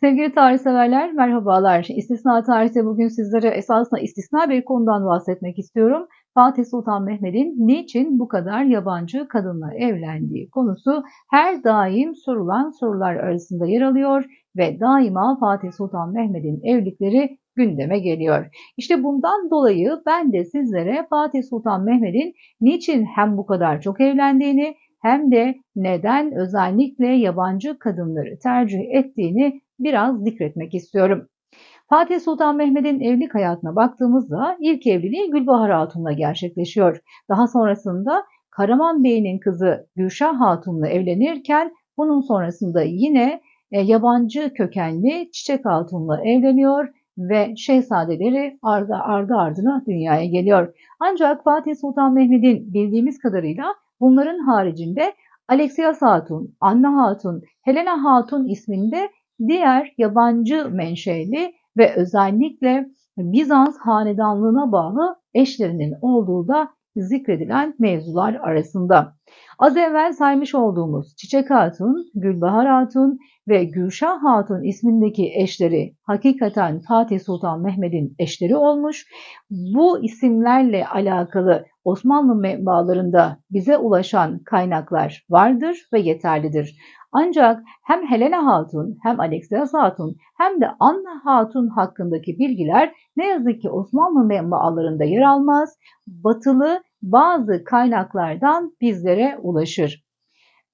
Sevgili tarih severler, merhabalar. İstisna tarihte bugün sizlere esasında istisna bir konudan bahsetmek istiyorum. Fatih Sultan Mehmet'in niçin bu kadar yabancı kadınla evlendiği konusu her daim sorulan sorular arasında yer alıyor ve daima Fatih Sultan Mehmet'in evlilikleri gündeme geliyor. İşte bundan dolayı ben de sizlere Fatih Sultan Mehmet'in niçin hem bu kadar çok evlendiğini hem de neden özellikle yabancı kadınları tercih ettiğini biraz zikretmek istiyorum. Fatih Sultan Mehmet'in evlilik hayatına baktığımızda ilk evliliği Gülbahar Hatun'la gerçekleşiyor. Daha sonrasında Karaman Bey'in kızı Gülşah Hatun'la evlenirken bunun sonrasında yine e, yabancı kökenli Çiçek Hatun'la evleniyor ve şehzadeleri ardı, ardı ardına dünyaya geliyor. Ancak Fatih Sultan Mehmet'in bildiğimiz kadarıyla bunların haricinde Alexias Hatun, Anna Hatun, Helena Hatun isminde diğer yabancı menşeli ve özellikle Bizans hanedanlığına bağlı eşlerinin olduğu da zikredilen mevzular arasında. Az evvel saymış olduğumuz Çiçek Hatun, Gülbahar Hatun ve Gülşah Hatun ismindeki eşleri hakikaten Fatih Sultan Mehmet'in eşleri olmuş. Bu isimlerle alakalı Osmanlı menbaalarında bize ulaşan kaynaklar vardır ve yeterlidir. Ancak hem Helena Hatun hem Alexias Hatun hem de Anna Hatun hakkındaki bilgiler ne yazık ki Osmanlı menbaalarında yer almaz. Batılı bazı kaynaklardan bizlere ulaşır.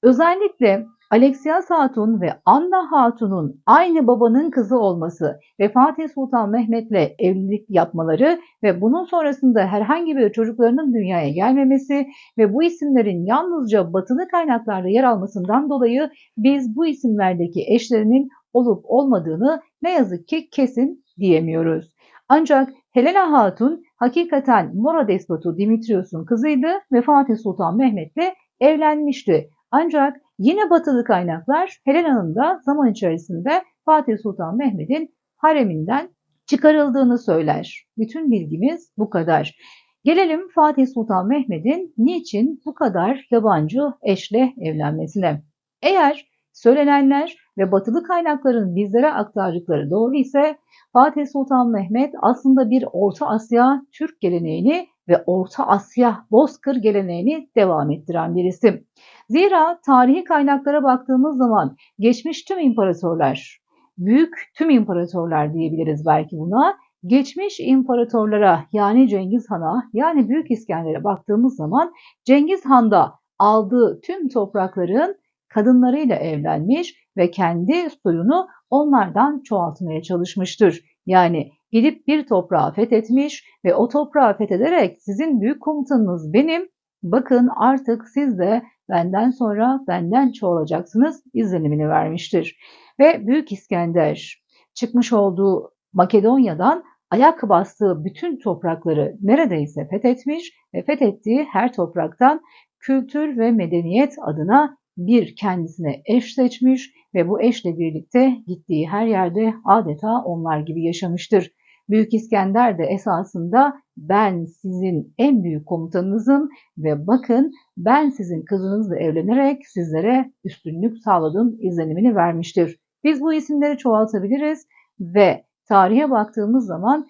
Özellikle Alexias Hatun ve Anna Hatun'un aynı babanın kızı olması ve Fatih Sultan Mehmet'le evlilik yapmaları ve bunun sonrasında herhangi bir çocuklarının dünyaya gelmemesi ve bu isimlerin yalnızca batılı kaynaklarda yer almasından dolayı biz bu isimlerdeki eşlerinin olup olmadığını ne yazık ki kesin diyemiyoruz. Ancak Helena Hatun hakikaten Mora despotu Dimitrios'un kızıydı ve Fatih Sultan Mehmet'le evlenmişti. Ancak yine batılı kaynaklar Helena'nın da zaman içerisinde Fatih Sultan Mehmet'in hareminden çıkarıldığını söyler. Bütün bilgimiz bu kadar. Gelelim Fatih Sultan Mehmet'in niçin bu kadar yabancı eşle evlenmesine. Eğer söylenenler ve batılı kaynakların bizlere aktardıkları doğru ise Fatih Sultan Mehmet aslında bir Orta Asya Türk geleneğini ve Orta Asya Bozkır geleneğini devam ettiren bir isim. Zira tarihi kaynaklara baktığımız zaman geçmiş tüm imparatorlar, büyük tüm imparatorlar diyebiliriz belki buna, geçmiş imparatorlara yani Cengiz Han'a yani Büyük İskender'e baktığımız zaman Cengiz Han'da aldığı tüm toprakların kadınlarıyla evlenmiş ve kendi soyunu onlardan çoğaltmaya çalışmıştır. Yani gidip bir toprağı fethetmiş ve o toprağı fethederek sizin büyük komutanınız benim, bakın artık siz de benden sonra benden çoğalacaksınız izlenimini vermiştir. Ve Büyük İskender çıkmış olduğu Makedonya'dan ayak bastığı bütün toprakları neredeyse fethetmiş ve fethettiği her topraktan kültür ve medeniyet adına bir kendisine eş seçmiş ve bu eşle birlikte gittiği her yerde adeta onlar gibi yaşamıştır. Büyük İskender de esasında ben sizin en büyük komutanınızım ve bakın ben sizin kızınızla evlenerek sizlere üstünlük sağladım izlenimini vermiştir. Biz bu isimleri çoğaltabiliriz ve tarihe baktığımız zaman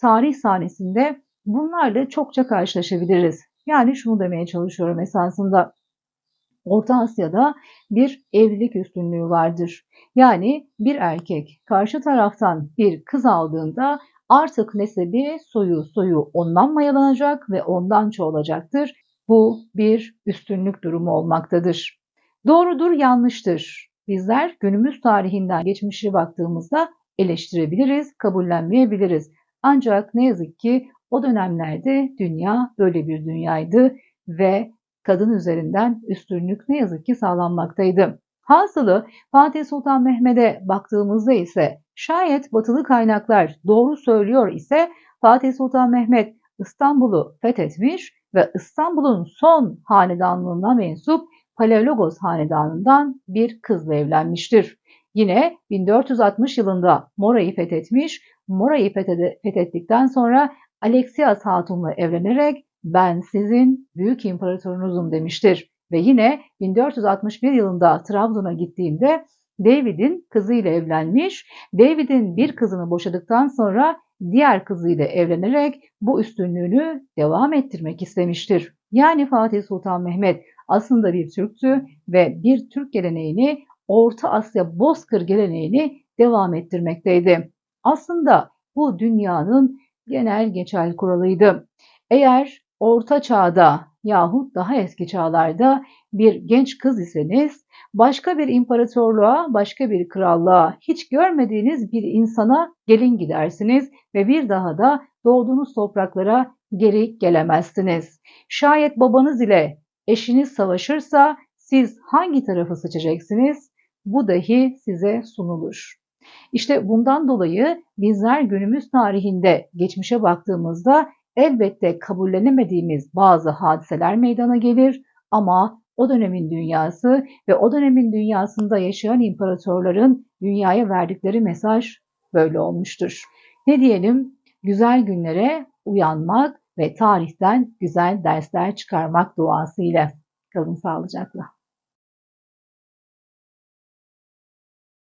tarih sahnesinde bunlarla çokça karşılaşabiliriz. Yani şunu demeye çalışıyorum esasında. Orta Asya'da bir evlilik üstünlüğü vardır. Yani bir erkek karşı taraftan bir kız aldığında artık nesebi soyu soyu ondan mayalanacak ve ondan çoğalacaktır. Bu bir üstünlük durumu olmaktadır. Doğrudur, yanlıştır. Bizler günümüz tarihinden geçmişe baktığımızda eleştirebiliriz, kabullenmeyebiliriz. Ancak ne yazık ki o dönemlerde dünya böyle bir dünyaydı ve kadın üzerinden üstünlük ne yazık ki sağlanmaktaydı. Hasılı Fatih Sultan Mehmet'e baktığımızda ise şayet batılı kaynaklar doğru söylüyor ise Fatih Sultan Mehmet İstanbul'u fethetmiş ve İstanbul'un son hanedanlığına mensup Paleologos hanedanından bir kızla evlenmiştir. Yine 1460 yılında Mora'yı fethetmiş, Mora'yı fethettikten sonra Alexias Hatun'la evlenerek ben sizin büyük imparatorunuzum demiştir. Ve yine 1461 yılında Trabzon'a gittiğinde David'in kızıyla evlenmiş. David'in bir kızını boşadıktan sonra diğer kızıyla evlenerek bu üstünlüğünü devam ettirmek istemiştir. Yani Fatih Sultan Mehmet aslında bir Türktü ve bir Türk geleneğini Orta Asya Bozkır geleneğini devam ettirmekteydi. Aslında bu dünyanın genel geçer kuralıydı. Eğer Orta Çağ'da yahut daha eski çağlarda bir genç kız iseniz başka bir imparatorluğa, başka bir krallığa hiç görmediğiniz bir insana gelin gidersiniz ve bir daha da doğduğunuz topraklara geri gelemezsiniz. Şayet babanız ile eşiniz savaşırsa siz hangi tarafı seçeceksiniz? Bu dahi size sunulur. İşte bundan dolayı bizler günümüz tarihinde geçmişe baktığımızda elbette kabullenemediğimiz bazı hadiseler meydana gelir ama o dönemin dünyası ve o dönemin dünyasında yaşayan imparatorların dünyaya verdikleri mesaj böyle olmuştur. Ne diyelim? Güzel günlere uyanmak ve tarihten güzel dersler çıkarmak duasıyla. Kalın sağlıcakla.